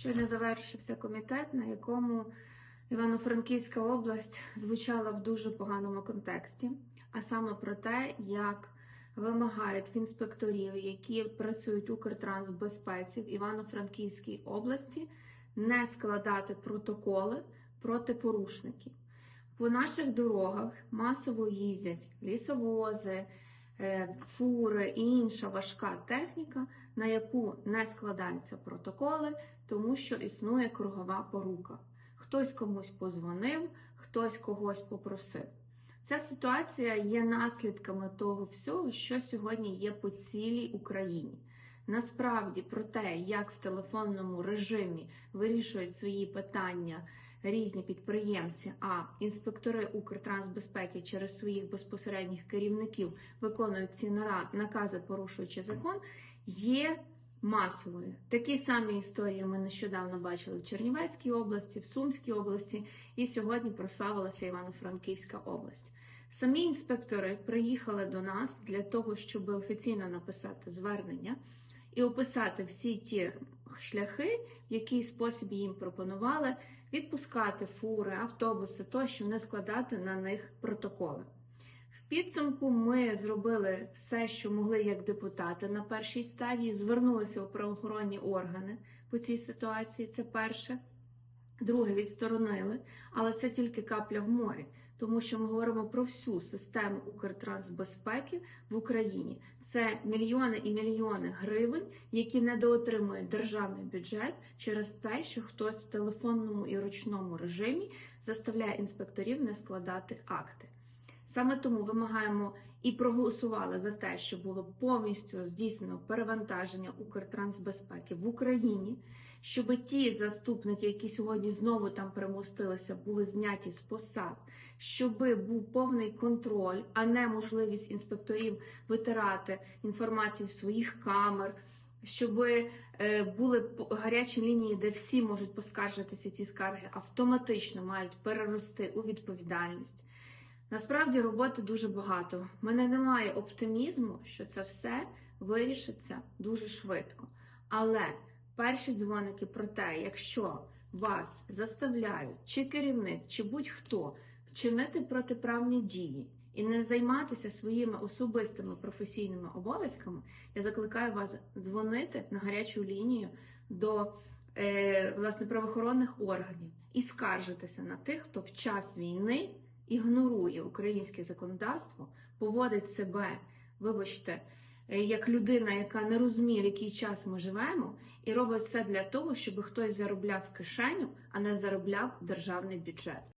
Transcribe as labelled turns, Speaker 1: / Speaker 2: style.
Speaker 1: Щойно завершився комітет, на якому Івано-Франківська область звучала в дуже поганому контексті, а саме про те, як вимагають в інспекторів, які працюють Укртрансбезпеці в Івано-Франківській області, не складати протоколи проти порушників. По наших дорогах масово їздять лісовози, фури і інша важка техніка, на яку не складаються протоколи, тому що існує кругова порука. Хтось комусь позвонив, хтось когось попросив. Ця ситуація є наслідками того всього, що сьогодні є по цілій Україні. Насправді про те, як в телефонному режимі вирішують свої питання різні підприємці, а інспектори Укртрансбезпеки через своїх безпосередніх керівників виконують ці накази, порушуючи закон, є масовою. Такі самі історії ми нещодавно бачили в Чернівецькій області, в Сумській області, і сьогодні прославилася Івано-Франківська область. Самі інспектори приїхали до нас для того, щоб офіційно написати звернення і описати всі ті шляхи, в який спосіб їм пропонували відпускати фури, автобуси, тощо не складати на них протоколи. В підсумку ми зробили все, що могли як депутати на першій стадії, звернулися у правоохоронні органи по цій ситуації. Це перше. Друге, відсторонили, але це тільки капля в морі, тому що ми говоримо про всю систему Укртрансбезпеки в Україні. Це мільйони і мільйони гривень, які недоотримує державний бюджет через те, що хтось в телефонному і ручному режимі заставляє інспекторів не складати акти. Саме тому вимагаємо і проголосували за те, що було повністю здійснено перевантаження Укртрансбезпеки в Україні, щоб ті заступники, які сьогодні знову там примостилися, були зняті з посад, щоб був повний контроль, а не можливість інспекторів витирати інформацію з своїх камер. Щоб е, були гарячі лінії, де всі можуть поскаржитися, ці скарги автоматично мають перерости у відповідальність. Насправді роботи дуже багато. У мене немає оптимізму, що це все вирішиться дуже швидко. Але перші дзвоники про те, якщо вас заставляють, чи керівник, чи будь-хто вчинити протиправні дії і не займатися своїми особистими професійними обов'язками, я закликаю вас дзвонити на гарячу лінію до е, власне правоохоронних органів і скаржитися на тих, хто в час війни ігнорує українське законодавство, поводить себе, вибачте, як людина, яка не розуміє, в який час ми живемо, і робить все для того, щоб хтось заробляв в кишеню, а не заробляв державний бюджет.